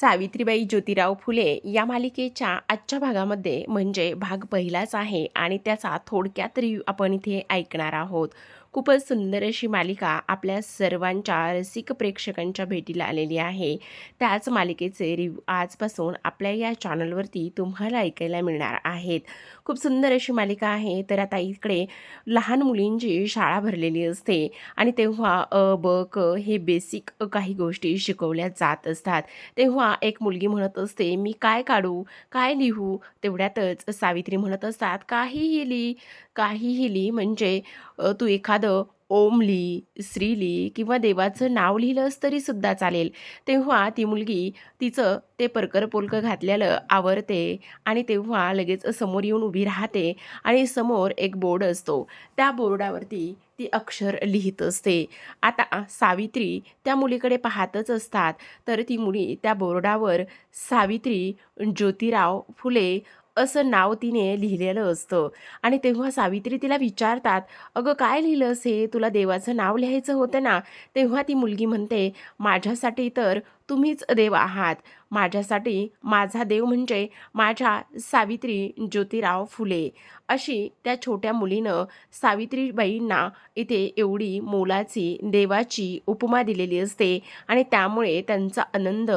सावित्रीबाई ज्योतिराव फुले या मालिकेच्या आजच्या भागामध्ये म्हणजे भाग पहिलाच आहे आणि त्याचा थोडक्यात रिव्ह्यू आपण इथे ऐकणार आहोत. खूपच सुंदर अशी मालिका आपल्या सर्वांच्या रसिक प्रेक्षकांच्या भेटीला आलेली आहे. त्याच मालिकेचे रिव्ह्यू आजपासून आपल्या या चॅनलवरती तुम्हाला ऐकायला मिळणार आहेत. खूप सुंदर अशी मालिका आहे. तर आता इकडे लहान मुलींची शाळा भरलेली असते आणि तेव्हा अ ब क हे बेसिक काही गोष्टी शिकवल्या जात असतात. तेव्हा एक मुलगी म्हणत असते मी काय काढू? काय लिहू? तेवढ्यातच सावित्री म्हणत असतात काहीही लिही काहीही लिही म्हणजे तू एखादं ओम लिही श्री लिही किंवा देवाचं नाव लिहिलंस तरी सुद्धा चालेल. तेव्हा ती मुलगी तिचं ते परकर पोलकं घातलेलं आवरते आणि तेव्हा लगेच समोर येऊन उभी राहते आणि समोर एक बोर्ड असतो. त्या बोर्डावरती ती अक्षर लिहित असते. आता सावित्री त्या मुलीकडे पाहतच असतात. तर ती मुली त्या बोर्डावर सावित्री ज्योतिराव फुले असं नाव तिने लिहिलेलं असतं. आणि तेव्हा सावित्री तिला विचारतात अगं काय लिहिलंस हे तुला देवाचं नाव लिहायचं होतं ना? तेव्हा ती मुलगी म्हणते माझ्यासाठी तर तुम्हीच देव आहात. माझ्यासाठी माझा देव म्हणजे माझ्या सावित्री ज्योतिराव फुले. अशी त्या छोट्या मुलीनं सावित्रीबाईंना इथे एवढी मोलाची देवाची उपमा दिलेली असते. आणि त्यामुळे त्यांचा आनंद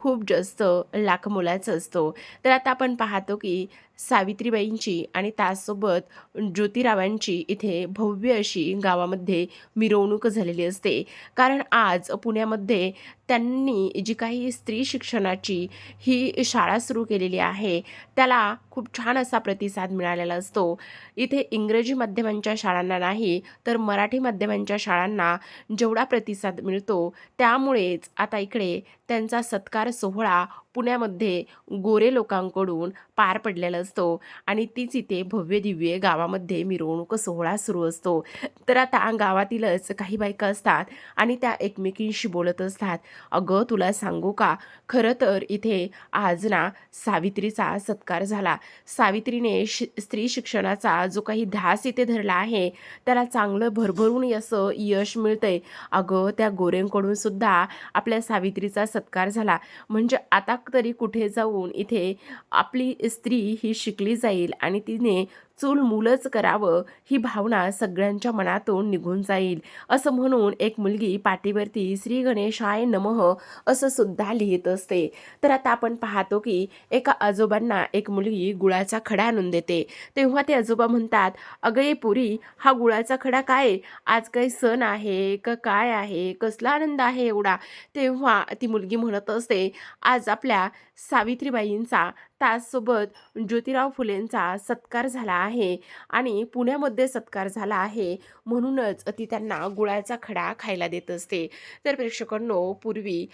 खूप जास्त लाख मोलाचा असतो. तर आता आपण पाहतो की सावित्रीबाईंची आणि त्याचसोबत ज्योतिरावांची इथे भव्य अशी गावामध्ये मिरवणूक झालेली असते. कारण आज पुण्यामध्ये त्यांनी जी काही स्त्री शिक्षणाची ही शाळा सुरू केलेली आहे त्याला खूप छान असा प्रतिसाद मिळालेला असतो. इथे इंग्रजी माध्यमांच्या शाळांना नाही तर मराठी माध्यमांच्या शाळांना जेवढा प्रतिसाद मिळतो त्यामुळेच आता इकडे त्यांचा सत्कार सोहळा पुण्यामध्ये गोरे लोकांकडून पार पडलेला असतो आणि तीच इथे भव्य दिव्य गावामध्ये मिरवणूक सोहळा सुरू असतो. तर आता गावातीलच काही बायका असतात आणि त्या एकमेकींशी बोलत असतात. अगं तुला सांगू का? खरं तर इथे आज ना सावित्रीचा सत्कार झाला. सावित्रीने शि स्त्री शिक्षणाचा जो काही ध्यास इथे धरला आहे त्याला चांगलं भरभरून असं यश मिळतंय. अगं त्या गोरेंकडून सुद्धा आपल्या सावित्रीचा सत्कार झाला. म्हणजे आता तरी कुठे जाऊन इथे आपली स्त्री ही शिकली जाईल आणि तिने चूल मुलंच करावं ही भावना सगळ्यांच्या मनातून निघून जाईल. असं म्हणून एक मुलगी पाठीवरती श्री गणेशाय नमः असं सुद्धा लिहित असते. तर आता आपण पाहतो की एका आजोबांना एक मुलगी गुळाचा खडा आणून देते. तेव्हा ते आजोबा म्हणतात अगं पुरी हा गुळाचा खडा काय? आज काही सण आहे का काय आहे? कसला आनंद आहे एवढा? तेव्हा ती मुलगी म्हणत असते आज आपल्या सावित्रीबाईंचा त्याचसोबत ज्योतिराव फुलेंचा सत्कार झाला आहे आणि पुण्यामध्ये सत्कार झाला आहे म्हणूनच ती त्यांना गुळाचा खडा खायला देत असते. तर प्रेक्षकांनो पूर्वी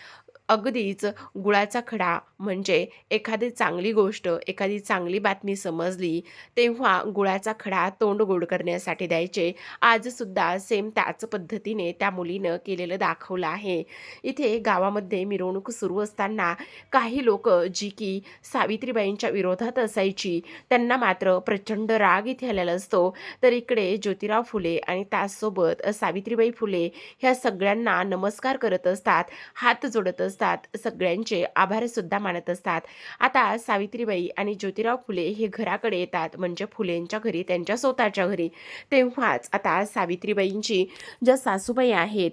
अगदीच गुळाचा खडा म्हणजे एखादी चांगली गोष्ट एखादी चांगली बातमी समजली तेव्हा गुळाचा खडा तोंड गोड करण्यासाठी द्यायचे. आजसुद्धा सेम त्याच पद्धतीने त्या मुलीनं केलेलं दाखवलं आहे. इथे गावामध्ये मिरवणूक सुरू असताना काही लोक जी की सावित्रीबाईंच्या विरोधात असायची त्यांना मात्र प्रचंड राग इथे आलेला असतो. तर इकडे ज्योतिराव फुले आणि त्याचसोबत सावित्रीबाई फुले ह्या सगळ्यांना नमस्कार करत असतात हात जोडत असतात सगळ्यांचे आभार सुद्धा मानत असतात. आता सावित्रीबाई आणि ज्योतिराव फुले हे घराकडे येतात. म्हणजे फुलेंच्या घरी त्यांच्या स्वतःच्या घरी. तेव्हाच आता सावित्रीबाईंची ज्या सासूबाई आहेत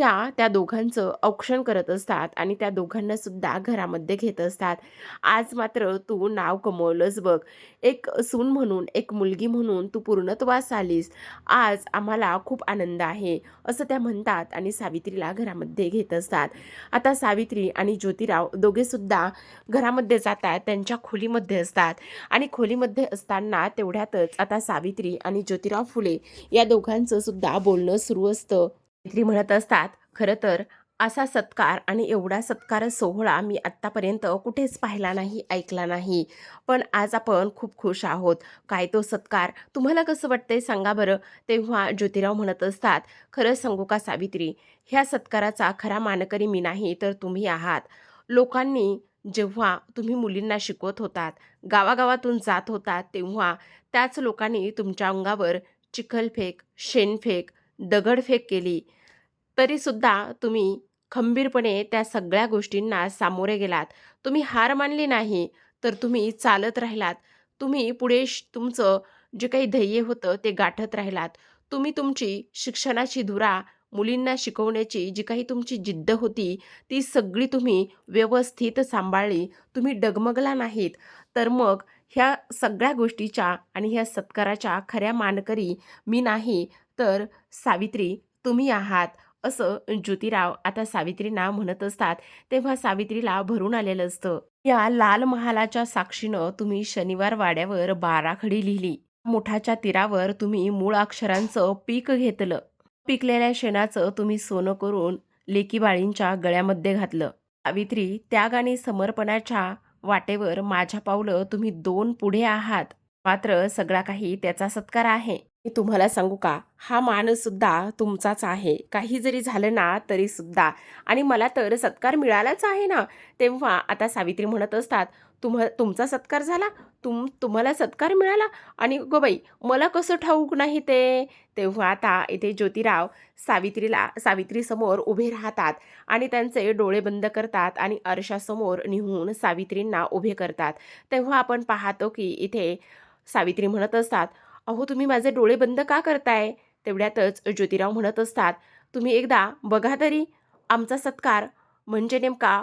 त्या त्या दोघांचं औक्षण करत असतात आणि त्या दोघांना सुद्धा घरामध्ये घेत असतात. आज मात्र तू नाव कमवलंस बघ. एक सून म्हणून एक मुलगी म्हणून तू पूर्णत्वास आलीस. आज आम्हाला खूप आनंद आहे असं त्या म्हणतात आणि सावित्रीला घरामध्ये घेत असतात. आता सावित्री आणि ज्योतिराव दोघे सुद्धा घरामध्ये जातात त्यांच्या खोलीमध्ये असतात. आणि खोलीमध्ये असताना तेवढ्यातच आता सावित्री आणि ज्योतिराव फुले या दोघांचं सुद्धा बोलणं सुरू असतं. मैत्री म्हणत असतात खरं तर असा सत्कार आणि एवढा सत्कार सोहळा मी आत्तापर्यंत कुठेच पाहिला नाही ऐकला नाही. पण आज आपण खूप खुश आहोत. काय तो सत्कार? तुम्हाला कसं वाटतंय? सांगा बरं. तेव्हा ज्योतिराव म्हणत असतात खरं सांगू का सावित्री? ह्या सत्काराचा खरा मानकरी मी नाही तर तुम्ही आहात. लोकांनी जेव्हा तुम्ही मुलींना शिकवत होतात गावागावातून जात होतात तेव्हा त्याच लोकांनी तुमच्या अंगावर चिखलफेक शेणफेक दगडफेक केली. तरीसुद्धा तुम्ही खंबीरपणे त्या सगळ्या गोष्टींना सामोरे गेलात. तुम्ही हार मानली नाही तर तुम्ही चालत राहिलात. तुम्ही पुढे श तुमचं जे काही ध्येय होतं ते गाठत राहिलात. तुम्ही तुमची शिक्षणाची धुरा मुलींना शिकवण्याची जी काही तुमची जिद्द होती ती सगळी तुम्ही व्यवस्थित सांभाळली. तुम्ही डगमगला नाहीत. तर मग ह्या सगळ्या गोष्टीच्या आणि ह्या सत्काराच्या खऱ्या मानकरी मी नाही तर सावित्री तुम्ही आहात. असं ज्योतिराव आता सावित्रींना म्हणत असतात तेव्हा सावित्रीला भरून आलेलं असतं. या लाल महालाच्या साक्षीनं तुम्ही शनिवार वाड्यावर बाराखडी लिहिली. मोठाच्या तीरावर तुम्ही मूळ अक्षरांचं पीक घेतलं. पिकलेल्या शेणाचं तुम्ही सोनं करून लेकीबाळींच्या गळ्यामध्ये घातलं. सावित्री त्याग आणि समर्पणाच्या वाटेवर माझ्या पावलं तुम्ही दोन पुढे आहात. मात्र सगळा काही त्याचा सत्कार आहे. मी तुम्हाला सांगू का? हा माणूस सुद्धा तुमचाच आहे. काही जरी झालं ना तरी सुद्धा. आणि मला तर सत्कार मिळालाच आहे ना. तेव्हा आता सावित्री म्हणत असतात तुम्हा तुमचा सत्कार झाला तुम तुम्हाला सत्कार मिळाला. आणि गो बाई मला कसं ठाऊक नाही ते. तेव्हा आता इथे ज्योतिराव सावित्रीला सावित्रीसमोर उभे राहतात आणि त्यांचे डोळे बंद करतात आणि अर्शासमोर निहून सावित्रींना उभे करतात. तेव्हा आपण पाहतो की इथे सावित्री म्हणत असतात अहो तुम्ही माझे डोळे बंद का करताय? तेवढ्यातच ज्योतिराव म्हणत असतात तुम्ही एकदा बघा तरी आमचा सत्कार म्हणजे नेमका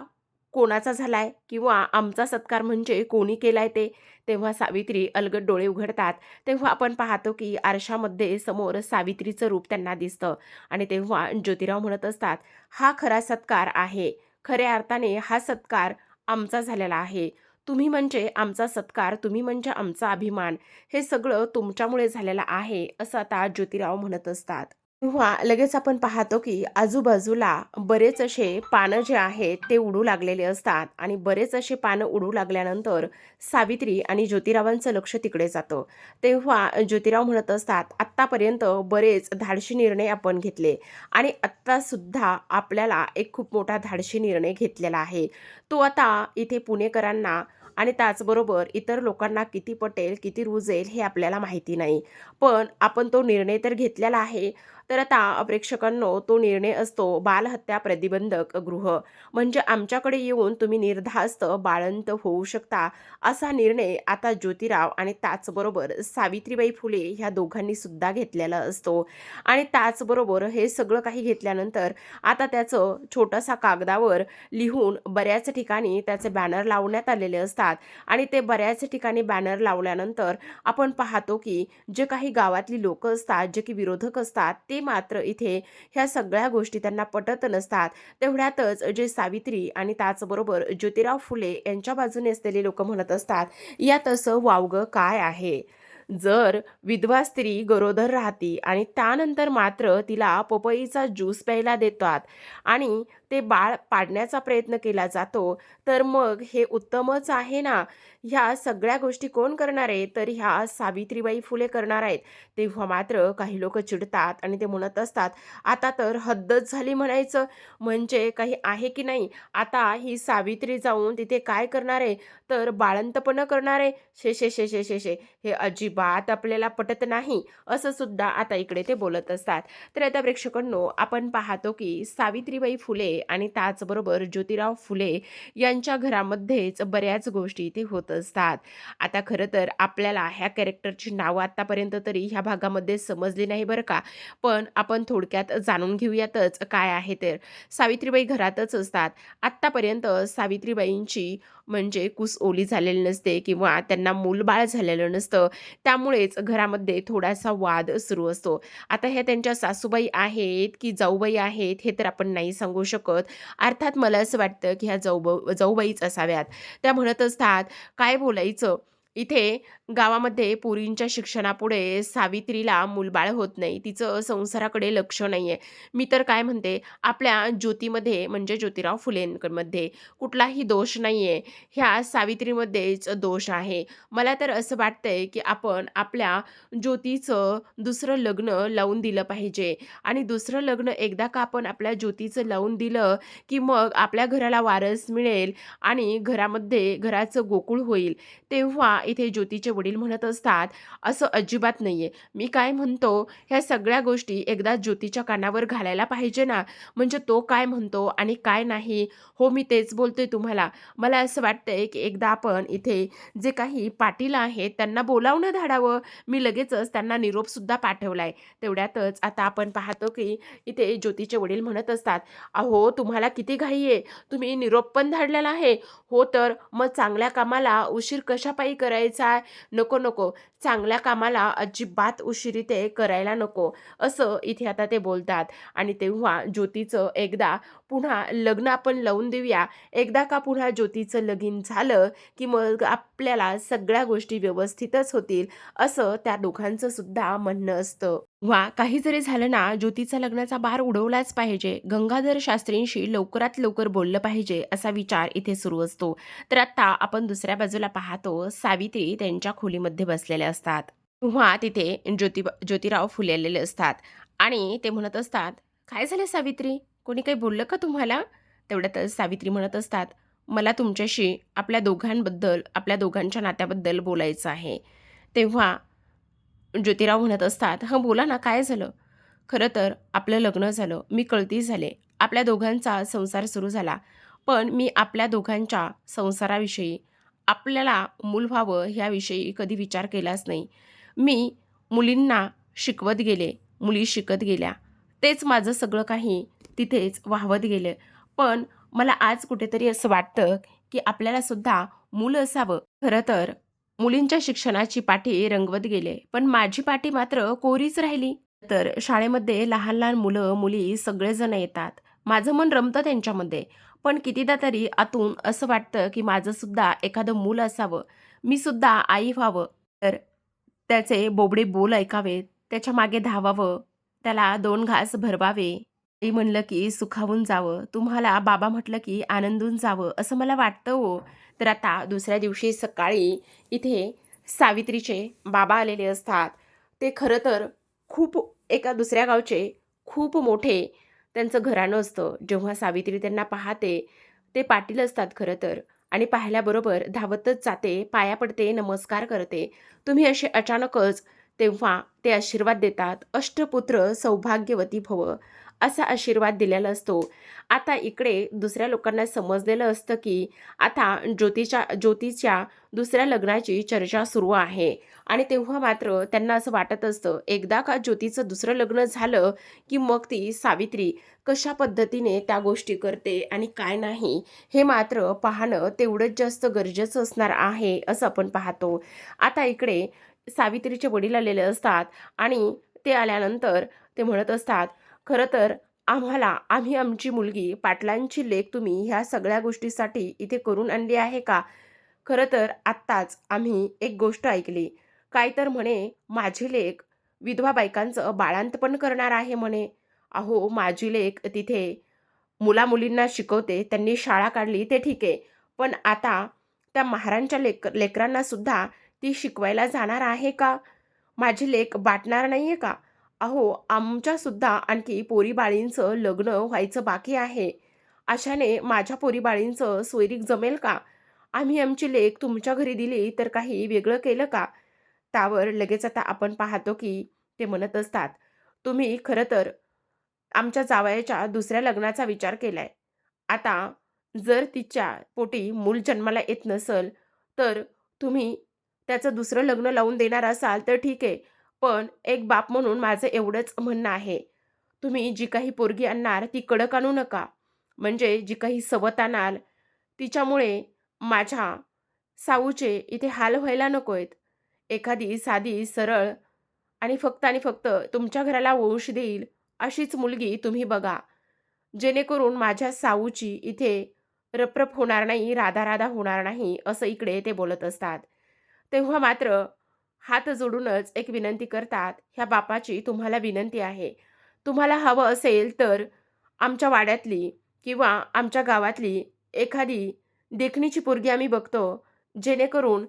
कोणाचा झालाय किंवा आमचा सत्कार म्हणजे कोणी केलाय ते तेव्हा सावित्री अलगद डोळे उघडतात. तेव्हा आपण पाहतो की आरशामध्ये समोर सावित्रीचं रूप त्यांना दिसतं आणि तेव्हा ज्योतिराव म्हणत असतात हा खरा सत्कार आहे. खऱ्या अर्थाने हा सत्कार आमचा झालेला आहे. तुम्ही म्हणजे आमचा सत्कार तुम्ही म्हणजे आमचा अभिमान. हे सगळं तुमच्यामुळे झालेलं आहे असं आता ज्योतिराव म्हणत असतात. तेव्हा लगेच आपण पाहतो की आजूबाजूला बरेच असे पानं जे आहेत ते उडू लागलेले असतात आणि बरेच असे पानं उडू लागल्यानंतर सावित्री आणि ज्योतिरावांचं लक्ष तिकडे जातं. तेव्हा ज्योतिराव म्हणत असतात आत्तापर्यंत बरेच धाडशी निर्णय आपण घेतले आणि आत्तासुद्धा आपल्याला एक खूप मोठा धाडशी निर्णय घेतलेला आहे. तो आता इथे पुणेकरांना आणि त्याचबरोबर इतर लोकांना किती पटेल किती रुजेल हे आपल्याला माहिती नाही. पण आपण तो निर्णय तर घेतलेला आहे तर आता प्रेक्षकांनो तो निर्णय असतो बालहत्या प्रतिबंधक गृह. म्हणजे आमच्याकडे येऊन तुम्ही निर्धास्त बाळंत होऊ शकता असा निर्णय आता ज्योतिराव आणि त्याचबरोबर सावित्रीबाई फुले ह्या दोघांनी सुद्धा घेतलेला असतो. आणि त्याचबरोबर हे सगळं काही घेतल्यानंतर आता त्याचं छोटासा कागदावर लिहून बऱ्याच ठिकाणी त्याचे बॅनर लावण्यात आलेले असतात. आणि ते बऱ्याच ठिकाणी बॅनर लावल्यानंतर आपण पाहतो की जे काही गावातली लोक असतात जे की विरोधक असतात ते मात्र इथे ह्या सगळ्या गोष्टी त्यांना पटत नसतात तेवढ्यातच जे सावित्री आणि त्याचबरोबर ज्योतिराव फुले यांच्या बाजूने असलेले लोक म्हणत असतात यात असं वावगं काय आहे? जर विधवा स्त्री गरोदर राहती आणि त्यानंतर मात्र तिला पपईचा ज्यूस प्यायला देतात आणि ते बाळ पाडण्याचा प्रयत्न केला जातो. तर मग हे उत्तमच आहे ना? ह्या सगळ्या गोष्टी कोण करणार आहे? तर ह्या सावित्रीबाई फुले करणार आहेत. तेव्हा मात्र काही लोक चिडतात आणि ते म्हणत असतात आता तर हद्दच झाली म्हणायचं. म्हणजे काही आहे की नाही? आता ही सावित्री जाऊन तिथे काय करणार आहे? तर बाळंतपणं करणार आहे. शे शे शे शे शे शे हे अजिबात आपल्याला पटत नाही. असं सुद्धा आता इकडे ते बोलत असतात. तर आता प्रेक्षकांनो आपण पाहतो की सावित्रीबाई फुले आणि त्याचबरोबर ज्योतिराव फुले यांच्या घरामध्येच बऱ्याच गोष्टी इथे होत असतात. आता खरं तर आपल्याला ह्या कॅरेक्टरची नावं आत्तापर्यंत तरी ह्या भागामध्ये समजली नाही बरं का पण आपण थोडक्यात जाणून घेऊयातच काय आहे तर सावित्रीबाई घरातच असतात. आत्तापर्यंत सावित्रीबाईंची म्हणजे कुस ओली झालेली नसते किंवा त्यांना मूलबाळ झालेलं नसतं. त्यामुळेच घरामध्ये थोडासा वाद सुरू असतो. आता ह्या त्यांच्या सासूबाई आहेत की जाऊबाई आहेत हे तर आपण नाही सांगू शकत. अर्थात मला असं वाटतं की ह्या जाऊब जाऊबाईच असाव्यात. त्या म्हणत असतात काय बोलायचं? इथे गावामध्ये पोरींच्या शिक्षणापुढे सावित्रीला मूलबाळ होत नाही. तिचं संसाराकडे लक्ष नाही आहे मी तर काय म्हणते आपल्या ज्योतीमध्ये म्हणजे ज्योतिराव फुलेंमध्ये कुठलाही दोष नाही आहे ह्या सावित्रीमध्येच दोष आहे. मला तर असं वाटतंय की आपण आपल्या ज्योतीचं दुसरं लग्न लावून दिलं पाहिजे. आणि दुसरं लग्न एकदा का आपण आपल्या ज्योतीचं लावून दिलं की मग आपल्या घराला वारस मिळेल आणि घरामध्ये घराचं गोकुळ होईल. तेव्हा इथे ज्योतीचे वडील म्हणत असतात असं अजिबात नाही आहे मी काय म्हणतो ह्या सगळ्या गोष्टी एकदा ज्योतीच्या कानावर घालायला पाहिजे ना म्हणजे तो काय म्हणतो आणि काय नाही हो मी तेच बोलतोय तुम्हाला. मला असं वाटतंय की एकदा आपण इथे जे काही पाटील आहेत त्यांना बोलावणं धाडावं. मी लगेचच त्यांना निरोपसुद्धा पाठवला आहे तेवढ्यातच आता आपण पाहतो की इथे ज्योतीचे वडील म्हणत असतात अहो तुम्हाला किती घाई आहे. तुम्ही निरोप पण धाडलेला आहे. हो तर मग चांगल्या कामाला उशीर कशापायी करायचा नको नको. चांगल्या कामाला अजिबात उशिरी ते करायला नको. असं इथे आता ते बोलतात. आणि तेव्हा ज्योतीचं एकदा पुन्हा लग्न आपण लावून देऊया. एकदा का पुन्हा ज्योतीचं लगीन झालं की मग आपल्याला सगळ्या गोष्टी व्यवस्थितच होतील असं त्या दोघांचं सुद्धा म्हणणं असतं. वा काही जरी झालं ना ज्योतीचा लग्नाचा भार उडवलाच पाहिजे. गंगाधर शास्त्रींशी लवकरात लवकर बोललं पाहिजे असा विचार इथे सुरू असतो. तर आता आपण दुसऱ्या बाजूला पाहतो सावित्री त्यांच्या खोलीमध्ये बसलेल्या असतात. तेव्हा तिथे ज्योतिबा ज्योतिराव फुलेलेले असतात. आणि ते म्हणत असतात काय झालं सावित्री? कोणी काही बोललं का तुम्हाला? तेवढ्यातच सावित्री म्हणत असतात मला तुमच्याशी आपल्या दोघांबद्दल आपल्या दोघांच्या नात्याबद्दल बोलायचं आहे. तेव्हा ज्योतिराव म्हणत असतात हं बोला ना काय झालं? खरं तर आपलं लग्न झालं मी कळती झाले. आपल्या दोघांचा संसार सुरू झाला. पण मी आपल्या दोघांच्या संसाराविषयी आपल्याला मूल व्हावं ह्याविषयी कधी विचार केलाच नाही. मी मुलींना शिकवत गेले मुली शिकत गेल्या. तेच माझं सगळं काही तिथेच वाहवत गेले. पण मला आज कुठेतरी असं वाटतं की आपल्याला सुद्धा मुलं असावं. खरं तर मुलींच्या शिक्षणाची पाठी रंगवत गेले. पण माझी पाठी मात्र कोरीच राहिली. तर शाळेमध्ये लहान लहान मुलं मुली सगळेजण येतात. माझं मन रमतं त्यांच्यामध्ये. पण कितीदा तरी आतून असं वाटतं की माझं सुद्धा एखादं मूल असावं. मी सुद्धा आई व्हावं. तर त्याचे बोबडे बोल ऐकावेत त्याच्यामागे धावावं. त्याला दोन घास भरवावे. आई म्हणलं की सुखावून जावं. तुम्हाला बाबा म्हटलं की आनंदून जावं. असं मला वाटतं हो. तर आता दुसऱ्या दिवशी सकाळी इथे सावित्रीचे बाबा आलेले असतात. ते खरं तर खूप एका दुसऱ्या गावचे खूप मोठे त्यांचं घराणं असतं. जेव्हा सावित्री त्यांना पाहते ते पाटील असतात खरं तर. आणि पाहिल्याबरोबर धावतच जाते पाया पडते नमस्कार करते. तुम्ही असे अचानकच तेव्हा ते आशीर्वाद देतात. अष्टपुत्र सौभाग्यवती भव. असा आशीर्वाद दिलेला असतो. आता इकडे दुसऱ्या लोकांना समजलेलं असतं की आता ज्योतीच्या ज्योतीच्या दुसऱ्या लग्नाची चर्चा सुरू आहे. आणि तेव्हा मात्र त्यांना असं वाटत असतं एकदा का ज्योतीचं दुसरं लग्न झालं की मग ती सावित्री कशा पद्धतीने त्या गोष्टी करते आणि काय नाही हे मात्र पाहणं तेवढंच जास्त गरजेचं असणार आहे असं आपण पाहतो. आता इकडे सावित्रीचे वडील आलेले असतात आणि ते आल्यानंतर ते म्हणत असतात खरं तर आम्हाला आम्ही आमची मुलगी पाटलांची लेख तुम्ही ह्या सगळ्या गोष्टीसाठी इथे करून आणली आहे का? खरं तर आत्ताच आम्ही एक गोष्ट ऐकली. काय तर म्हणे माझी लेख विधवा बायकांचं बाळांतपण करणार आहे म्हणे. अहो माझी लेख तिथे मुलामुलींना शिकवते त्यांनी शाळा काढली ते ठीक आहे. पण आता त्या महारांच्या लेक लेकरांना सुद्धा ती शिकवायला जाणार आहे का? माझी लेख बाटणार नाही आहे का? अहो आमच्यासुद्धा आणखी पोरीबाळींचं लग्न व्हायचं बाकी आहे. अशाने माझ्या पोरीबाळींचं सोयरीक जमेल का? आम्ही आमची लेख तुमच्या घरी दिली तर काही वेगळं केलं का? त्यावर लगेच आता आपण पाहतो की ते म्हणत असतात तुम्ही खरं तर आमच्या जावयाच्या दुसऱ्या लग्नाचा विचार केलाय. आता जर तिच्या पोटी मूल जन्माला येत नसल तर तुम्ही त्याचं दुसरं लग्न लावून देणार असाल तर ठीक आहे. पण एक बाप म्हणून माझं एवढंच म्हणणं आहे. तुम्ही जी काही पोरगी आणणार ती कडक आणू नका. म्हणजे जी काही सवत आणाल तिच्यामुळे माझ्या साऊचे इथे हाल व्हायला नको आहेत एखादी साधी सरळ आणि फक्त आणि फक्त तुमच्या घराला वंश देईल अशीच मुलगी तुम्ही बघा. जेणेकरून माझ्या साऊची इथे रपरप होणार नाही राधा राधा होणार नाही असं इकडे ते बोलत असतात. तेव्हा मात्र हात जोडूनच एक विनंती करतात ह्या बापाची तुम्हाला विनंती आहे. तुम्हाला हवं असेल तर आमच्या वाड्यातली किंवा आमच्या गावातली एखादी देखणीची पोरगी आम्ही बघतो जेणेकरून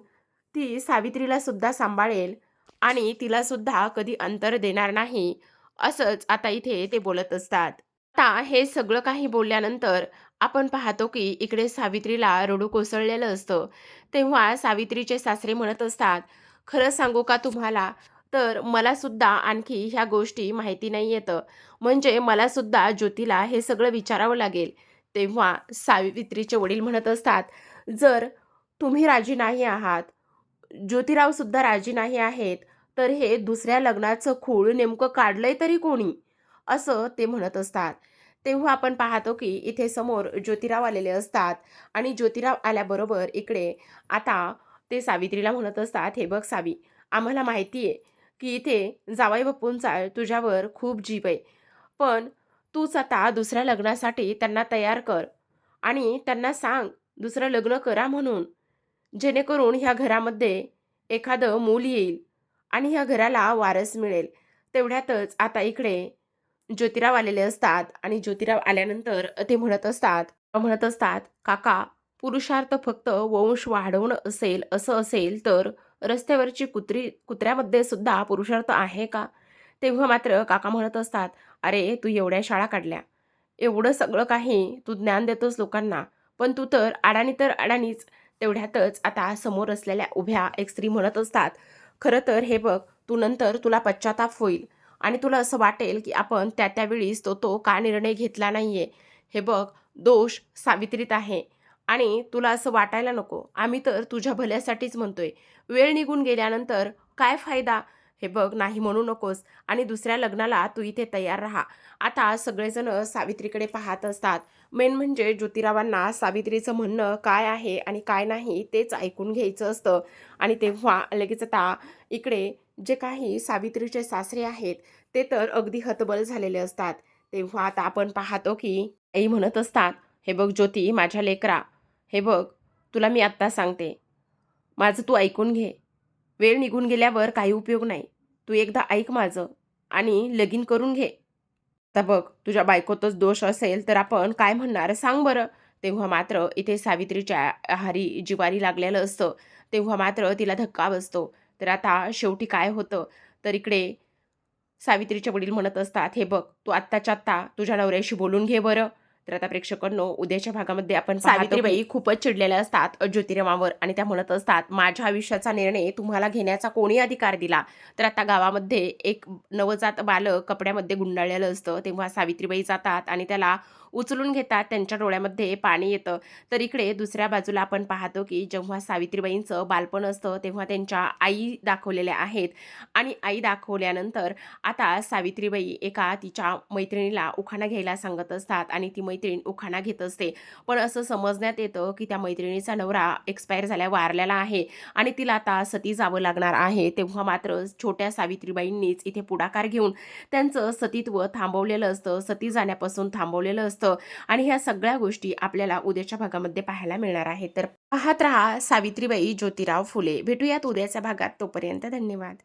ती सावित्रीला सुद्धा सांभाळेल आणि तिलासुद्धा कधी अंतर देणार नाही असंच आता इथे ते बोलत असतात. आता हे सगळं काही बोलल्यानंतर आपण पाहतो की इकडे सावित्रीला रडू कोसळलेलं असतं. तेव्हा सावित्रीचे सासरे म्हणत असतात खरं सांगू का तुम्हाला? तर मला सुद्धा आणखी ह्या गोष्टी माहिती नाही येतं. म्हणजे मला सुद्धा ज्योतीला हे सगळं विचारावं लागेल. तेव्हा सावित्रीचे वडील म्हणत असतात जर तुम्ही राजी नाही आहात ज्योतिराव सुद्धा राजी नाही आहेत तर हे दुसऱ्या लग्नाचं खूळ नेमकं काढलंय तरी कोणी? असं ते म्हणत असतात. तेव्हा आपण पाहतो की इथे समोर ज्योतिराव आलेले असतात आणि ज्योतिराव आल्याबरोबर इकडे आता ते सावित्रीला म्हणत असतात हे बघ सावी आम्हाला माहिती आहे की इथे जावाई बापूंचा तुझ्यावर खूप जीव आहे. पण तूच आता दुसऱ्या लग्नासाठी त्यांना तयार कर आणि त्यांना सांग दुसरं लग्न करा म्हणून. जेणेकरून ह्या घरामध्ये एखादं मूल येईल आणि ह्या घराला वारस मिळेल. तेवढ्यातच आता इकडे ज्योतिराव आलेले असतात आणि ज्योतिराव आल्यानंतर ते म्हणत असतात म्हणत असतात काका पुरुषार्थ फक्त वंश वाढवणं असेल असं असेल तर रस्त्यावरची कुत्री कुत्र्यामध्ये सुद्धा पुरुषार्थ आहे का? तेव्हा मात्र काका म्हणत असतात अरे तू एवढ्या शाळा काढल्या. एवढं सगळं काही तू ज्ञान देतोस लोकांना. पण तू तर अडाणी तर अडाणीच. तेवढ्यातच आता समोर असलेल्या उभ्या एक स्त्री म्हणत असतात खरं तर हे बघ तू नंतर तुला पश्चाताप होईल. आणि तुला असं वाटेल की आपण त्या त्यावेळीच तो तो का निर्णय घेतला नाही आहे हे बघ दोष सावित्रीत आहे. आणि तुला असं वाटायला नको. आम्ही तर तुझ्या भल्यासाठीच म्हणतोय. वेळ निघून गेल्यानंतर काय फायदा? हे बघ नाही म्हणू नकोस. आणि दुसऱ्या लग्नाला तू इथे तयार राहा. आता सगळेजण सावित्रीकडे पाहत असतात. मेन म्हणजे ज्योतिरावांना सावित्रीचं म्हणणं काय आहे आणि काय नाही तेच ऐकून घ्यायचं असतं. आणि तेव्हा लगेच आता इकडे जे काही सावित्रीचे सासरे आहेत ते तर अगदी हतबल झालेले असतात. तेव्हा आता आपण पाहतो की आई म्हणत असतात हे बघ ज्योती माझ्या लेकरा हे बघ तुला मी आत्ता सांगते. माझं तू ऐकून घे. वेळ निघून गेल्यावर काही उपयोग नाही. तू एकदा ऐक माझं आणि लगीन करून घे. आता बघ तुझ्या बायकोतच दोष असेल तर आपण काय म्हणणार सांग बरं. तेव्हा मात्र इथे सावित्रीच्या आहारी जिवारी लागलेलं असतं. तेव्हा मात्र तिला धक्का बसतो. तर आता शेवटी काय होतं? तर इकडे सावित्रीचे वडील म्हणत असतात हे बघ तू आत्ताच्या आत्ता तुझ्या नवऱ्याशी बोलून घे बरं. तर आता प्रेक्षकांनो उद्याच्या भागामध्ये आपण सावित्रीबाई खूपच चिडलेल्या असतात ज्योतिरामावर आणि त्या म्हणत असतात माझ्या आयुष्याचा निर्णय तुम्हाला घेण्याचा कोणी अधिकार दिला? तर आता गावामध्ये एक नवजात बालक कपड्यामध्ये गुंडाळलेलं असतं तेव्हा सावित्रीबाई जातात आणि त्याला उचलून घेतात त्यांच्या डोळ्यामध्ये पाणी येतं. तर इकडे दुसऱ्या बाजूला आपण पाहतो की जेव्हा सावित्रीबाईंचं बालपण असतं तेव्हा त्यांच्या आई दाखवलेल्या आहेत. आणि आई दाखवल्यानंतर आता सावित्रीबाई एका तिच्या मैत्रिणीला उखाणा घ्यायला सांगत असतात आणि ती मैत्रीण उखाणा घेत असते. पण असं समजण्यात येतं की त्या मैत्रिणीचा नवरा एक्सपायर झाल्या वारलेला आहे आणि तिला आता सती जावं लागणार आहे. तेव्हा मात्र छोट्या सावित्रीबाईंनीच इथे पुढाकार घेऊन त्यांचं सतीत्व थांबवलेलं असतं. सती जाण्यापासून थांबवलेलं असतं. आणि ह्या सगळ्या गोष्टी आपल्याला उद्याच्या भागामध्ये पाहायला मिळणार आहेत. तर पाहत रहा सावित्रीबाई ज्योतिराव फुले. भेटूयात उद्याच्या भागात. तोपर्यंत धन्यवाद.